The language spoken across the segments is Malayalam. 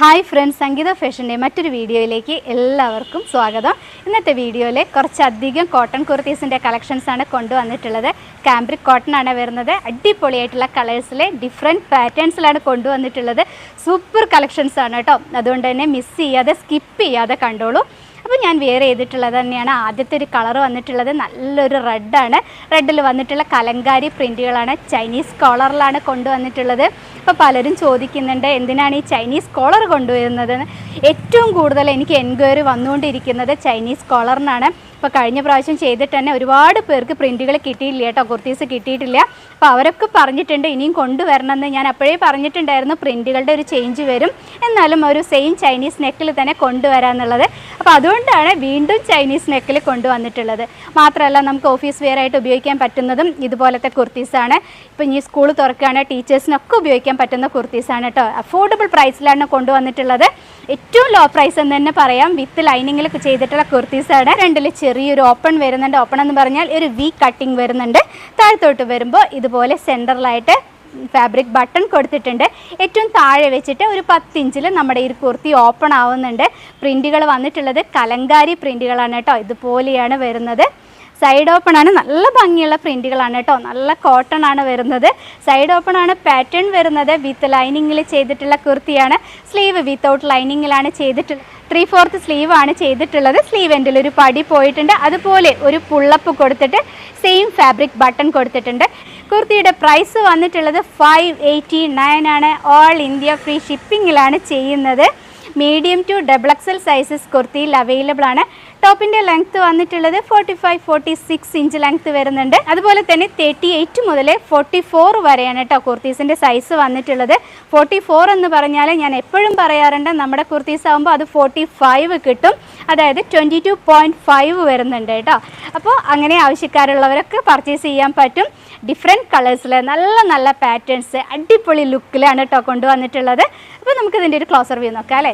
ഹായ് ഫ്രണ്ട്സ് സംഗീത ഫാഷന്റെ മറ്റൊരു വീഡിയോയിലേക്ക് എല്ലാവർക്കും സ്വാഗതം. ഇന്നത്തെ വീഡിയോയിൽ കുറച്ചധികം കോട്ടൺ കുർത്തീസിന്റെ കളക്ഷൻസാണ് കൊണ്ടുവന്നിട്ടുള്ളത്. കാംബ്രിക് കോട്ടൺ ആണ് വരുന്നത്. അടിപൊളിയായിട്ടുള്ള കളേഴ്സിലെ ഡിഫറെന്റ് പാറ്റേൺസിലാണ് കൊണ്ടുവന്നിട്ടുള്ളത്. സൂപ്പർ കളക്ഷൻസാണ് കേട്ടോ. അതുകൊണ്ട് തന്നെ മിസ് ചെയ്യാതെ സ്കിപ്പ് ചെയ്യാതെ കണ്ടോളൂ. അപ്പോൾ ഞാൻ വെയർ ചെയ്തിട്ടുള്ളത് തന്നെയാണ്. ആദ്യത്തെ ഒരു കളർ വന്നിട്ടുള്ളത് നല്ലൊരു റെഡാണ് റെഡിൽ വന്നിട്ടുള്ള കലങ്കാരി പ്രിന്റുകളാണ് ചൈനീസ് കോളറിലാണ് കൊണ്ടുവന്നിട്ടുള്ളത്. അപ്പോൾ പലരും ചോദിക്കുന്നുണ്ട് എന്തിനാണ് ഈ ചൈനീസ് കോളർ കൊണ്ടുവരുന്നത്? ഏറ്റവും കൂടുതൽ എനിക്ക് എൻക്വയറി വന്നുകൊണ്ടിരിക്കുന്നത് ചൈനീസ് കോളറിനാണ് ഇപ്പോൾ കഴിഞ്ഞ പ്രാവശ്യം ചെയ്തിട്ട് തന്നെ ഒരുപാട് പേർക്ക് പ്രിന്റുകൾ കിട്ടിയില്ല കേട്ടോ കുർത്തീസ് കിട്ടിയിട്ടില്ല. അപ്പോൾ അവരൊക്കെ പറഞ്ഞിട്ടുണ്ട് ഇനിയും കൊണ്ടുവരണമെന്ന്. ഞാൻ അപ്പോഴേ പറഞ്ഞിട്ടുണ്ടായിരുന്നു പ്രിന്റുകളുടെ ഒരു ചേഞ്ച് വരും. എന്നാലും ഒരു സെയിം ചൈനീസ് നെക്കിൽ തന്നെ കൊണ്ടുവരാമെന്നുള്ളത് അപ്പോൾ അതുകൊണ്ടാണ് വീണ്ടും ചൈനീസ് നെക്കിൽ കൊണ്ടുവന്നിട്ടുള്ളത്. മാത്രമല്ല നമുക്ക് ഓഫീസ് വെയർ ആയിട്ട് ഉപയോഗിക്കാൻ പറ്റുന്നതും ഇതുപോലത്തെ കുർത്തീസാണ് ഇപ്പോൾ ഇനി സ്കൂൾ തുറക്കുകയാണ് ടീച്ചേഴ്സിനൊക്കെ ഉപയോഗിക്കാൻ പറ്റുന്ന കുർത്തീസാണ് കേട്ടോ. അഫോർഡബിൾ പ്രൈസിലാണ് കൊണ്ടുവന്നിട്ടുള്ളത്. ഏറ്റവും ലോ പ്രൈസ് എന്ന് തന്നെ പറയാം. വിത്ത് ലൈനിങ്ങിൽ ചെയ്തിട്ടുള്ള കുർത്തീസാണ് രണ്ടിൽ ചെറിയൊരു ഓപ്പൺ വരുന്നുണ്ട്. ഓപ്പൺ എന്ന് പറഞ്ഞാൽ ഒരു വി കട്ടിങ് വരുന്നുണ്ട്. താഴത്തോട്ട് വരുമ്പോൾ ഇതുപോലെ സെന്ററിലായിട്ട് ഫാബ്രിക് ബട്ടൺ കൊടുത്തിട്ടുണ്ട്. ഏറ്റവും താഴെ വെച്ചിട്ട് ഒരു പത്തിഞ്ചിൽ നമ്മുടെ ഈ കുർത്തി ഓപ്പൺ ആവുന്നുണ്ട്. പ്രിന്റുകൾ വന്നിട്ടുള്ളത് കലങ്കാരി പ്രിന്റുകളാണ് കേട്ടോ. ഇതുപോലെയാണ് വരുന്നത്. സൈഡ് ഓപ്പൺ ആണ്. നല്ല ഭംഗിയുള്ള പ്രിന്റുകളാണ് കേട്ടോ നല്ല കോട്ടൺ ആണ് വരുന്നത്. സൈഡ് ഓപ്പൺ ആണ് പാറ്റേൺ വരുന്നത്. വിത്ത് ലൈനിങ്ങിൽ ചെയ്തിട്ടുള്ള കുർത്തിയാണ്. സ്ലീവ് വിത്തൗട്ട് ലൈനിങ്ങിലാണ് ചെയ്തിട്ടുള്ളത് ത്രീ ഫോർത്ത് സ്ലീവ് ആണ് ചെയ്തിട്ടുള്ളത്. സ്ലീവ് എൻഡിൽ ഒരു പടി പോയിട്ടുണ്ട്. അതുപോലെ ഒരു പുള്ളപ്പ് കൊടുത്തിട്ട് സെയിം ഫാബ്രിക് ബട്ടൺ കൊടുത്തിട്ടുണ്ട്. കുർത്തിയുടെ പ്രൈസ് വന്നിട്ടുള്ളത് ഫൈവ് എയ്റ്റി നയൻ ആണ് ഓൾ ഇന്ത്യ ഫ്രീ ഷിപ്പിങ്ങിലാണ് ചെയ്യുന്നത്. Medium to double XL sizes കുർത്തിയിൽ available ആണ്. ടോപ്പിന്റെ ലെങ്ത് വന്നിട്ടുള്ളത് forty five forty six inch length വരുന്നുണ്ട്. അതുപോലെ തന്നെ തേർട്ടി എയ്റ്റ് മുതൽ ഫോർട്ടി ഫോർ വരെയാണ് കേട്ടോ കുർത്തീസിന്റെ സൈസ് വന്നിട്ടുള്ളത്. ഫോർട്ടി ഫോർ എന്ന് പറഞ്ഞാൽ ഞാൻ എപ്പോഴും പറയാറുണ്ട് നമ്മുടെ കുർത്തീസ് ആകുമ്പോൾ അത് ഫോർട്ടി ഫൈവ് കിട്ടും. അതായത് ട്വന്റി ടു പോയിന്റ് ഫൈവ് വരുന്നുണ്ട് കേട്ടോ അപ്പോൾ അങ്ങനെ ആവശ്യക്കാരുള്ളവരൊക്കെ പർച്ചേസ് ചെയ്യാൻ പറ്റും. ഡിഫറെന്റ് കളേഴ്സിൽ നല്ല നല്ല പാറ്റേൺസ് അടിപൊളി ലുക്കിലാണ് കേട്ടോ കൊണ്ടുവന്നിട്ടുള്ളത്. അപ്പോൾ നമുക്ക് നമുക്കിതിന്റെ ഒരു ക്ലോസർ വ്യൂ നോക്കാം അല്ലേ?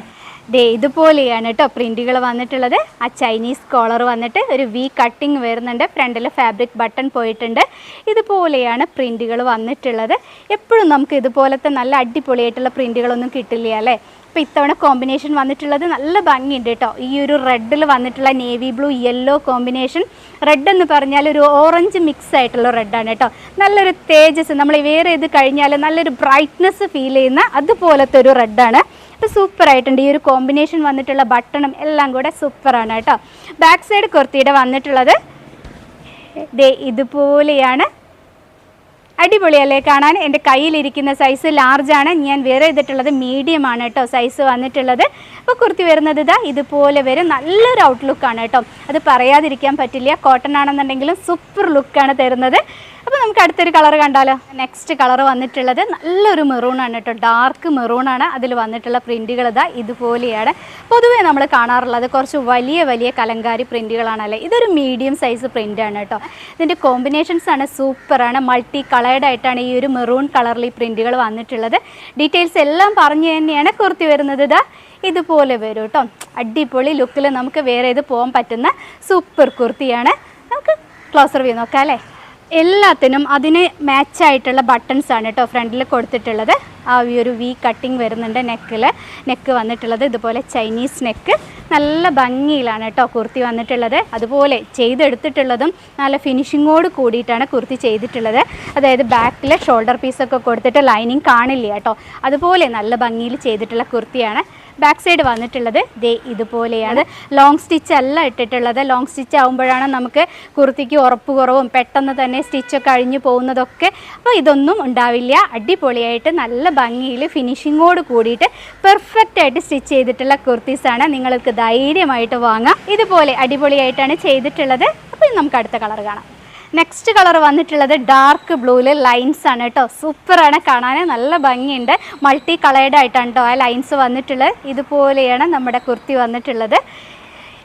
ദേ ഇതുപോലെയാണ് കേട്ടോ പ്രിന്റുകൾ വന്നിട്ടുള്ളത്. ആ ചൈനീസ് കോളർ വന്നിട്ട് ഒരു വി കട്ടിങ് വരുന്നുണ്ട്. ഫ്രണ്ടിൽ ഫാബ്രിക് ബട്ടൺ പോയിട്ടുണ്ട്. ഇതുപോലെയാണ് പ്രിന്റുകൾ വന്നിട്ടുള്ളത്. എപ്പോഴും നമുക്ക് ഇതുപോലത്തെ നല്ല അടിപൊളിയായിട്ടുള്ള പ്രിന്റുകളൊന്നും കിട്ടില്ല അല്ലേ? അപ്പോൾ ഇത്തവണ കോമ്പിനേഷൻ വന്നിട്ടുള്ളത് നല്ല ഭംഗിയുണ്ട് കേട്ടോ ഈ ഒരു റെഡിൽ വന്നിട്ടുള്ള navy blue yellow combination red എന്ന് പറഞ്ഞാൽ ഒരു ഓറഞ്ച് മിക്സ് ആയിട്ടുള്ള റെഡാണ് കേട്ടോ നല്ലൊരു തേജസ്. നമ്മൾ വേറെ ഇത് കഴിഞ്ഞാൽ നല്ലൊരു ബ്രൈറ്റ്നെസ് ഫീൽ ചെയ്യുന്ന അതുപോലത്തെ ഒരു റെഡാണ് അപ്പോൾ സൂപ്പർ ആയിട്ടുണ്ട്. ഈ ഒരു കോമ്പിനേഷൻ വന്നിട്ടുള്ള ബട്ടണും എല്ലാം കൂടെ സൂപ്പറാണ് കേട്ടോ. ബാക്ക് സൈഡ് കുർത്തിയുടെ വന്നിട്ടുള്ളത് ദേ ഇതുപോലെയാണ്. അടിപൊളിയല്ലേ കാണാൻ? എന്റെ കയ്യിലിരിക്കുന്ന സൈസ് ലാർജാണ് ഞാൻ വേറെ ചെയ്തിട്ടുള്ളത് മീഡിയം ആണ് കേട്ടോ സൈസ് വന്നിട്ടുള്ളത്. അപ്പോൾ കുർത്തി വരുന്നത് ഇതാ ഇതുപോലെ വരും. നല്ലൊരു ഔട്ട്ലുക്കാണ് കേട്ടോ. അത് പറയാതിരിക്കാൻ പറ്റില്ല. കോട്ടൺ ആണെന്നുണ്ടെങ്കിലും സൂപ്പർ ലുക്കാണ് തരുന്നത്. നമുക്ക് അടുത്തൊരു കളർ കണ്ടാലോ? നെക്സ്റ്റ് കളർ വന്നിട്ടുള്ളത് നല്ലൊരു മെറൂൺ ആണ് കേട്ടോ ഡാർക്ക് മെറൂൺ ആണ് അതിൽ വന്നിട്ടുള്ള പ്രിന്റുകൾ ഇതാ ഇതുപോലെയാണ്. പൊതുവേ നമ്മൾ കാണാറുള്ളത് കുറച്ച് വലിയ വലിയ കലങ്കാരി പ്രിന്റുകളാണല്ലേ ഇതൊരു മീഡിയം സൈസ് പ്രിന്റാണ് കേട്ടോ ഇതിന്റെ കോമ്പിനേഷൻസ് ആണ് സൂപ്പറാണ് മൾട്ടി കളേർഡ് ആയിട്ടാണ് ഈ ഒരു മെറൂൺ കളറിൽ ഈ പ്രിന്റുകൾ വന്നിട്ടുള്ളത്. ഡീറ്റെയിൽസ് എല്ലാം പറഞ്ഞു തന്നെയാണ് കുർത്തി വരുന്നത്. ഇതാ ഇതുപോലെ വരും കേട്ടോ അടിപൊളി ലുക്കിൽ നമുക്ക് വേറെ ഇത് പോകാൻ പറ്റുന്ന സൂപ്പർ കുർത്തിയാണ്. നമുക്ക് ക്ലോസർ വ്യൂ നോക്കാം അല്ലേ? എല്ലാത്തിനും അതിന് മാച്ചായിട്ടുള്ള ബട്ടൺസ് ആണ് കേട്ടോ ഫ്രണ്ടിൽ കൊടുത്തിട്ടുള്ളത്. ആ ഈ ഒരു വി കട്ടിങ് വരുന്നുണ്ട് നെക്കിൽ നെക്ക് വന്നിട്ടുള്ളത് ഇതുപോലെ ചൈനീസ് നെക്ക് നല്ല ഭംഗിയിലാണ് കേട്ടോ കുർത്തി വന്നിട്ടുള്ളത്. അതുപോലെ ചെയ്തെടുത്തിട്ടുള്ളതും നല്ല ഫിനിഷിങ്ങോട് കൂടിയിട്ടാണ് കുർത്തി ചെയ്തിട്ടുള്ളത്. അതായത് ബാക്കിൽ ഷോൾഡർ പീസൊക്കെ കൊടുത്തിട്ട് ലൈനിങ് കാണില്ല കേട്ടോ അതുപോലെ നല്ല ഭംഗിയിൽ ചെയ്തിട്ടുള്ള കുർത്തിയാണ്. ബാക്ക് സൈഡ് വന്നിട്ടുള്ളത്. ദേ ഇതുപോലെയാണ്. ലോങ് സ്റ്റിച്ച് അല്ല ഇട്ടിട്ടുള്ളത്. ലോങ് സ്റ്റിച്ച് ആകുമ്പോഴാണ് നമുക്ക് കുർത്തിക്ക് ഉറപ്പ് കുറവും പെട്ടെന്ന് തന്നെ സ്റ്റിച്ചൊക്കെ അഴിഞ്ഞു പോകുന്നതൊക്കെ. അപ്പോൾ ഇതൊന്നും ഉണ്ടാവില്ല. അടിപൊളിയായിട്ട് നല്ല ഭംഗിയിൽ ഫിനിഷിങ്ങോട് കൂടിയിട്ട് പെർഫെക്റ്റ് ആയിട്ട് സ്റ്റിച്ച് ചെയ്തിട്ടുള്ള കുർത്തീസാണ് നിങ്ങൾക്ക് ധൈര്യമായിട്ട് വാങ്ങാം. ഇതുപോലെ അടിപൊളിയായിട്ടാണ് ചെയ്തിട്ടുള്ളത്. അപ്പോൾ നമുക്ക് അടുത്ത കളർ കാണാം. നെക്സ്റ്റ് കളർ വന്നിട്ടുള്ളത് ഡാർക്ക് ബ്ലൂവിൽ ലൈൻസ് ആണ് കേട്ടോ സൂപ്പറാണ് കാണാൻ നല്ല ഭംഗിയുണ്ട്. മൾട്ടി കളേർഡ് ആയിട്ടാണ് കേട്ടോ ആ ലൈൻസ് വന്നിട്ടുള്ളത്. ഇതുപോലെയാണ് നമ്മുടെ കുർത്തി വന്നിട്ടുള്ളത്.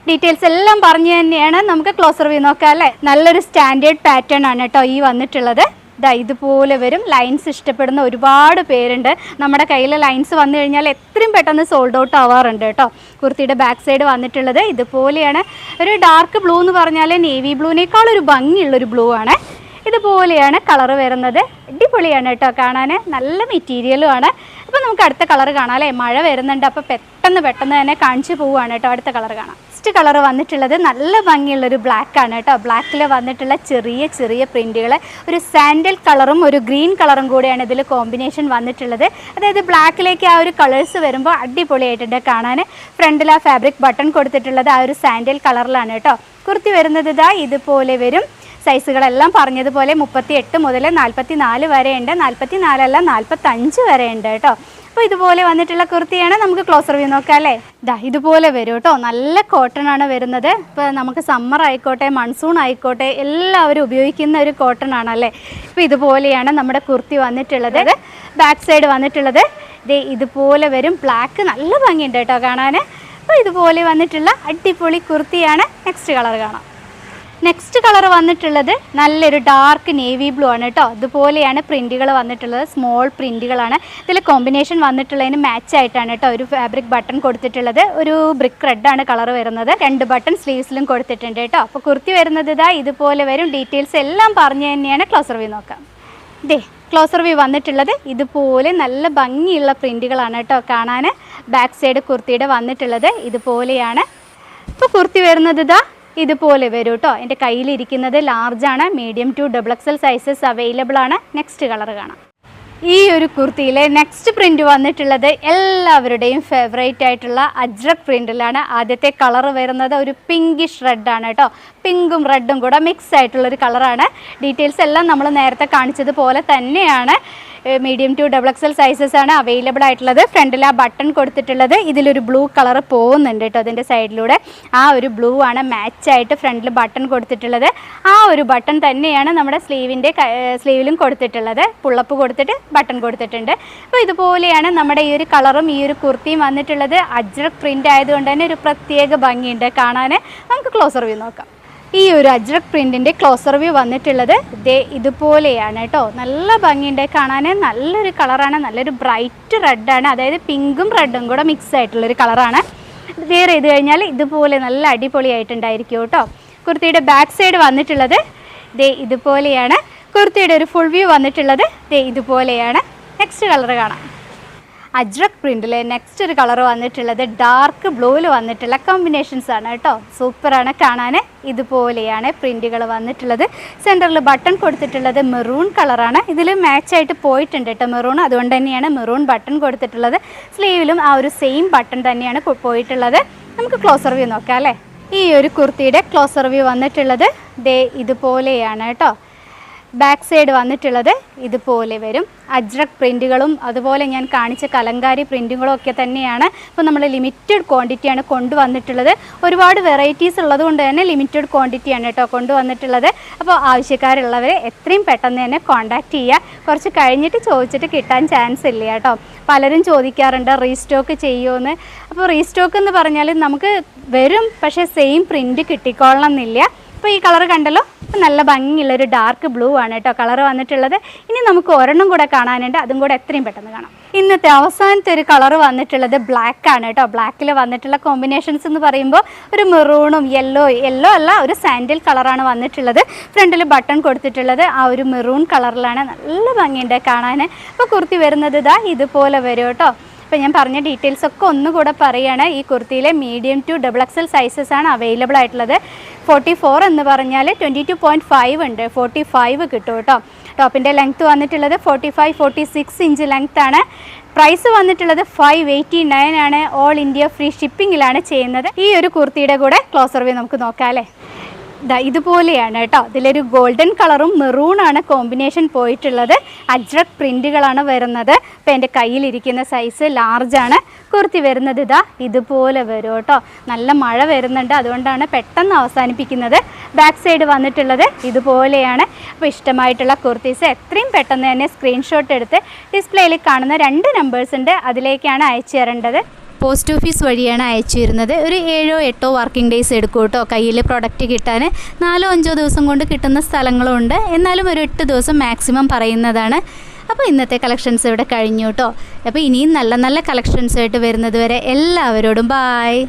ഡീറ്റെയിൽസ് എല്ലാം പറഞ്ഞു തന്നെയാണ്. നമുക്ക് ക്ലോസർ വ്യൂ നോക്കാം അല്ലേ? നല്ലൊരു സ്റ്റാൻഡേർഡ് പാറ്റേൺ ആണ് കേട്ടോ ഈ വന്നിട്ടുള്ളത്. ഇതാ ഇതുപോലെ വരും. ലൈൻസ് ഇഷ്ടപ്പെടുന്ന ഒരുപാട് പേരുണ്ട്. നമ്മുടെ കയ്യിൽ ലൈൻസ് വന്നു കഴിഞ്ഞാൽ എത്രയും പെട്ടെന്ന് സോൾഡ് ഔട്ട് ആവാറുണ്ട് കേട്ടോ. കുർത്തിയുടെ ബാക്ക് സൈഡ് വന്നിട്ടുള്ളത് ഇതുപോലെയാണ്. ഒരു ഡാർക്ക് ബ്ലൂ എന്ന് പറഞ്ഞാൽ നേവി ബ്ലൂവിനേക്കാൾ ഒരു ഭംഗിയുള്ളൊരു ബ്ലൂ ആണ്. ഇതുപോലെയാണ് കളർ വരുന്നത്. അടിപൊളിയാണ് കേട്ടോ കാണാൻ നല്ല മെറ്റീരിയലും ആണ്. അപ്പോൾ നമുക്ക് അടുത്ത കളർ കാണാം അല്ലേ? മഴ വരുന്നുണ്ട്. അപ്പോൾ പെട്ടെന്ന് പെട്ടെന്ന് തന്നെ കാണിച്ചു പോവുകയാണ് കേട്ടോ അടുത്ത കളർ കാണാം. നെക്സ്റ്റ് കളർ വന്നിട്ടുള്ളത് നല്ല ഭംഗിയുള്ളൊരു ബ്ലാക്ക് ആണ് കേട്ടോ. ബ്ലാക്കിൽ വന്നിട്ടുള്ള ചെറിയ ചെറിയ പ്രിന്റുകൾ ഒരു സാൻഡൽ കളറും ഒരു ഗ്രീൻ കളറും കൂടെയാണ് ഇതിൽ കോമ്പിനേഷൻ വന്നിട്ടുള്ളത്. അതായത് ബ്ലാക്കിലേക്ക് ആ ഒരു കളേഴ്സ് വരുമ്പോൾ അടിപൊളിയായിട്ടുണ്ട് കാണാൻ ഫ്രണ്ടിൽ ആ ഫാബ്രിക് ബട്ടൺ കൊടുത്തിട്ടുള്ളത് ആ ഒരു സാൻഡൽ കളറിലാണ് കേട്ടോ. കുർത്തി വരുന്നത് ഇതാ ഇതുപോലെ വരും. സൈസുകളെല്ലാം പറഞ്ഞതുപോലെ മുപ്പത്തി എട്ട് മുതൽ നാൽപ്പത്തി നാല് വരെയുണ്ട്. നാൽപ്പത്തി നാലല്ല നാൽപ്പത്തഞ്ച് വരെയുണ്ട് കേട്ടോ. അപ്പോൾ ഇതുപോലെ വന്നിട്ടുള്ള കുർത്തിയാണ് നമുക്ക് ക്ലോസർ വ്യൂ നോക്കാം അല്ലേ? ദാ ഇതുപോലെ വരും കേട്ടോ. നല്ല കോട്ടൺ ആണ് വരുന്നത്. ഇപ്പോൾ നമുക്ക് സമ്മർ ആയിക്കോട്ടെ മൺസൂൺ ആയിക്കോട്ടെ എല്ലാവരും ഉപയോഗിക്കുന്ന ഒരു കോട്ടൺ ആണല്ലേ ഇപ്പോൾ ഇതുപോലെയാണ് നമ്മുടെ കുർത്തി വന്നിട്ടുള്ളത്. ബാക്ക് സൈഡ് വന്നിട്ടുള്ളത്. ദേ ഇതുപോലെ വരും. ബ്ലാക്ക് നല്ല ഭംഗിയുണ്ട് കേട്ടോ കാണാൻ അപ്പോൾ ഇതുപോലെ വന്നിട്ടുള്ള അടിപൊളി കുർത്തിയാണ്. നെക്സ്റ്റ് കളർ കാണാം. നെക്സ്റ്റ് കളർ വന്നിട്ടുള്ളത് നല്ലൊരു ഡാർക്ക് നേവി ബ്ലൂ ആണ് കേട്ടോ ഇതുപോലെയാണ് പ്രിന്റുകൾ വന്നിട്ടുള്ളത്. സ്മോൾ പ്രിന്റുകളാണ് ഇതിൽ കോമ്പിനേഷൻ വന്നിട്ടുള്ളതിന് മാച്ച് ആയിട്ടാണ് കേട്ടോ ഒരു ഫാബ്രിക് ബട്ടൺ കൊടുത്തിട്ടുള്ളത്. ഒരു ബ്രിക്ക് റെഡാണ് കളർ വരുന്നത്. രണ്ട് ബട്ടൺ സ്ലീവ്സിലും കൊടുത്തിട്ടുണ്ട് കേട്ടോ അപ്പോൾ കുർത്തി വരുന്നത് ഇതാ ഇതുപോലെ വരും. ഡീറ്റെയിൽസ് എല്ലാം പറഞ്ഞു തന്നെയാണ്. ക്ലോസർ വ്യൂ നോക്കാം. ദേ ക്ലോസർ വ്യൂ വന്നിട്ടുള്ളത് ഇതുപോലെ നല്ല ഭംഗിയുള്ള പ്രിന്റുകളാണ് കേട്ടോ കാണാൻ ബാക്ക് സൈഡ് കുർത്തിയുടെ വന്നിട്ടുള്ളത് ഇതുപോലെയാണ്. ഇപ്പോൾ കുർത്തി വരുന്നത് ഇതാ ഇതുപോലെ വരും കേട്ടോ എന്റെ കയ്യിലിരിക്കുന്നത് ലാർജാണ് medium to double XL sizes available ആണ്. നെക്സ്റ്റ് കളർ കാണാം. ഈ ഒരു കുർത്തിയിലെ നെക്സ്റ്റ് പ്രിന്റ് വന്നിട്ടുള്ളത് എല്ലാവരുടെയും ഫേവറേറ്റ് ആയിട്ടുള്ള അജ്രക് പ്രിന്റിലാണ് ആദ്യത്തെ കളർ വരുന്നത് ഒരു പിങ്കിഷ് റെഡാണ് കേട്ടോ പിങ്കും റെഡും കൂടെ മിക്സ് ആയിട്ടുള്ള ഒരു കളറാണ് ഡീറ്റെയിൽസ് എല്ലാം നമ്മൾ നേരത്തെ കാണിച്ചതുപോലെ തന്നെയാണ്. Medium to double XL sizes ആണ് അവൈലബിൾ ആയിട്ടുള്ളത്. ഫ്രണ്ടിൽ ആ ബട്ടൺ കൊടുത്തിട്ടുള്ളത്. ഇതിലൊരു ബ്ലൂ കളർ പോകുന്നുണ്ട് കേട്ടോ അതിന്റെ സൈഡിലൂടെ ആ ഒരു ബ്ലൂ ആണ് മാച്ചായിട്ട് ഫ്രണ്ടിൽ ബട്ടൺ കൊടുത്തിട്ടുള്ളത്. ആ ഒരു ബട്ടൺ തന്നെയാണ് നമ്മുടെ സ്ലീവിന്റെ സ്ലീവിലും കൊടുത്തിട്ടുള്ളത്. പുള്ളപ്പ് കൊടുത്തിട്ട് ബട്ടൺ കൊടുത്തിട്ടുണ്ട്. അപ്പോൾ ഇതുപോലെയാണ് നമ്മുടെ ഈ ഒരു കളറും ഈ ഒരു കുർത്തിയും വന്നിട്ടുള്ളത്. അജ്രക് പ്രിന്റ് ആയതുകൊണ്ട് തന്നെ ഒരു പ്രത്യേക ഭംഗിയുണ്ട് കാണാൻ നമുക്ക് ക്ലോസർ വ്യൂ നോക്കാം. ഈ ഒരു അജ്രക് പ്രിന്റിന്റെ ക്ലോസർ വ്യൂ വന്നിട്ടുള്ളത് ദേ ഇതുപോലെയാണ് കേട്ടോ. നല്ല ഭംഗിയുണ്ട്. കാണാൻ നല്ലൊരു കളറാണ് നല്ലൊരു ബ്രൈറ്റ് റെഡാണ് അതായത് പിങ്കും റെഡും കൂടെ മിക്സ് ആയിട്ടുള്ളൊരു കളറാണ് വെയർ ചെയ്ത് കഴിഞ്ഞാൽ ഇതുപോലെ നല്ല അടിപൊളിയായിട്ടുണ്ടായിരിക്കും കേട്ടോ. കുർത്തിയുടെ ബാക്ക് സൈഡ് വന്നിട്ടുള്ളത് ദേ ഇതുപോലെയാണ്. കുർത്തിയുടെ ഒരു ഫുൾ വ്യൂ വന്നിട്ടുള്ളത് ദേ ഇതുപോലെയാണ്. നെക്സ്റ്റ് കളർ കാണാം. അജ്രക് പ്രിന്റിൽ നെക്സ്റ്റ് ഒരു കളർ വന്നിട്ടുള്ളത് ഡാർക്ക് ബ്ലൂവിൽ വന്നിട്ടുള്ള കോമ്പിനേഷൻസ് ആണ് കേട്ടോ. സൂപ്പറാണ് കാണാൻ ഇതുപോലെയാണ് പ്രിന്റുകൾ വന്നിട്ടുള്ളത്. സെന്ററിൽ ബട്ടൺ കൊടുത്തിട്ടുള്ളത് മെറൂൺ കളറാണ് ഇതിൽ മാച്ചായിട്ട് പോയിട്ടുണ്ട് കേട്ടോ മെറൂൺ അതുകൊണ്ട് തന്നെയാണ് മെറൂൺ ബട്ടൺ കൊടുത്തിട്ടുള്ളത്. സ്ലീവിലും ആ ഒരു സെയിം ബട്ടൺ തന്നെയാണ് പോയിട്ടുള്ളത്. നമുക്ക് ക്ലോസർ വ്യൂ നോക്കാം അല്ലേ? ഈ ഒരു കുർത്തിയുടെ ക്ലോസർ വ്യൂ വന്നിട്ടുള്ളത് ദേ ഇതുപോലെയാണ് കേട്ടോ. ബാക്ക് സൈഡ് വന്നിട്ടുള്ളത് ഇതുപോലെ വരും. അജ്രക് പ്രിന്റുകളും അതുപോലെ ഞാൻ കാണിച്ച കലങ്കാരി പ്രിന്റുകളും ഒക്കെ തന്നെയാണ്. ഇപ്പോൾ നമ്മൾ ലിമിറ്റഡ് ക്വാണ്ടിറ്റിയാണ് കൊണ്ടുവന്നിട്ടുള്ളത്. ഒരുപാട് വെറൈറ്റീസ് ഉള്ളത് കൊണ്ട് തന്നെ ലിമിറ്റഡ് ക്വാണ്ടിറ്റിയാണ് കേട്ടോ കൊണ്ടുവന്നിട്ടുള്ളത്. അപ്പോൾ ആവശ്യക്കാരുള്ളവർ എത്രയും പെട്ടെന്ന് തന്നെ കോൺടാക്റ്റ് ചെയ്യുക കുറച്ച് കഴിഞ്ഞിട്ട് ചോദിച്ചിട്ട് കിട്ടാൻ ചാൻസ് ഇല്ല കേട്ടോ. പലരും ചോദിക്കാറുണ്ട് റീസ്റ്റോക്ക് ചെയ്യുമെന്ന് അപ്പോൾ റീസ്റ്റോക്ക് എന്ന് പറഞ്ഞാൽ നമുക്ക് വരും പക്ഷേ സെയിം പ്രിന്റ് കിട്ടിക്കൊള്ളണം എന്നില്ല. അപ്പോൾ ഈ കളർ കണ്ടല്ലോ? നല്ല ഭംഗിയുള്ള ഒരു ഡാർക്ക് ബ്ലൂ ആണ് കേട്ടോ കളർ വന്നിട്ടുള്ളത്. ഇനി നമുക്ക് ഒരെണ്ണം കൂടെ കാണാനുണ്ട്. അതും കൂടെ എത്രയും പെട്ടെന്ന് കാണാം. ഇന്നത്തെ അവസാനത്തെ ഒരു കളർ വന്നിട്ടുള്ളത് ബ്ലാക്ക് ആണ് കേട്ടോ. ബ്ലാക്കിൽ വന്നിട്ടുള്ള കോമ്പിനേഷൻസ് എന്ന് പറയുമ്പോൾ ഒരു മെറൂണും യെല്ലോ യെല്ലോ അല്ല ഒരു സാൻഡിൽ കളറാണ് വന്നിട്ടുള്ളത്. ഫ്രണ്ടിൽ ബട്ടൺ കൊടുത്തിട്ടുള്ളത് ആ ഒരു മെറൂൺ കളറിലാണ് നല്ല ഭംഗിയുണ്ട് കാണാൻ അപ്പോൾ കുർത്തി വരുന്നത് ഇതാ ഇതുപോലെ വരും കേട്ടോ. അപ്പോൾ ഞാൻ പറഞ്ഞ ഡീറ്റെയിൽസ് ഒക്കെ ഒന്നുകൂടെ പറയുകയാണ് ഈ കുർത്തിയിലെ medium to double XL sizes ആണ് അവൈലബിൾ ആയിട്ടുള്ളത്. ഫോർട്ടി ഫോർ എന്ന് പറഞ്ഞാൽ ട്വന്റി ടു പോയിന്റ് ഫൈവ് ഉണ്ട്. ഫോർട്ടി ഫൈവ് കിട്ടും. കേട്ടോ ടോപ്പിന്റെ ലെങ്ത്ത് വന്നിട്ടുള്ളത് forty five forty six inch ലെങ്ത്താണ് price വന്നിട്ടുള്ളത് ഫൈവ് എയ്റ്റി നയൻ ആണ് ഓൾ ഇന്ത്യ ഫ്രീ ഷിപ്പിങ്ങിലാണ് ചെയ്യുന്നത്. ഈ ഒരു കുർത്തിയുടെ കൂടെ ക്ലോസർ വേ നമുക്ക് നോക്കാം അല്ലേ? ഇതുപോലെയാണ് കേട്ടോ. ഇതിലൊരു ഗോൾഡൻ കളറും മെറൂണാണ് കോമ്പിനേഷൻ പോയിട്ടുള്ളത്. അജ്രക് പ്രിന്റുകളാണ് വരുന്നത്. ഇപ്പോൾ എന്റെ കയ്യിലിരിക്കുന്ന സൈസ് ലാർജാണ് കുർത്തി വരുന്നത് ഇതാ ഇതുപോലെ വരും കേട്ടോ. നല്ല മഴ വരുന്നുണ്ട്. അതുകൊണ്ടാണ് പെട്ടെന്ന് അവസാനിപ്പിക്കുന്നത്. ബാക്ക് സൈഡ് വന്നിട്ടുള്ളത് ഇതുപോലെയാണ്. അപ്പോൾ ഇഷ്ടമായിട്ടുള്ള കുർത്തീസ് എത്രയും പെട്ടെന്ന് തന്നെ സ്ക്രീൻഷോട്ട് എടുത്ത് ഡിസ്പ്ലേയിൽ കാണുന്ന രണ്ട് നമ്പേഴ്സ് ഉണ്ട്. അതിലേക്കാണ് അയച്ചു തരേണ്ടത്. പോസ്റ്റ് ഓഫീസ് വഴിയാണ് അയച്ചു വരുന്നത് ഒരു ഏഴോ എട്ടോ വർക്കിംഗ് ഡേയ്സ് എടുക്കും കേട്ടോ കയ്യിൽ പ്രൊഡക്റ്റ് കിട്ടാൻ. നാലോ അഞ്ചോ ദിവസം കൊണ്ട് കിട്ടുന്ന സ്ഥലങ്ങളുണ്ട്. എന്നാലും ഒരു എട്ട് ദിവസം മാക്സിമം പറയുന്നതാണ്. അപ്പോൾ ഇന്നത്തെ കളക്ഷൻസ് ഇവിടെ കഴിഞ്ഞു കേട്ടോ. അപ്പോൾ ഇനിയും നല്ല നല്ല കളക്ഷൻസ് ആയിട്ട് വരുന്നത് വരെ എല്ലാവരോടും ബായ്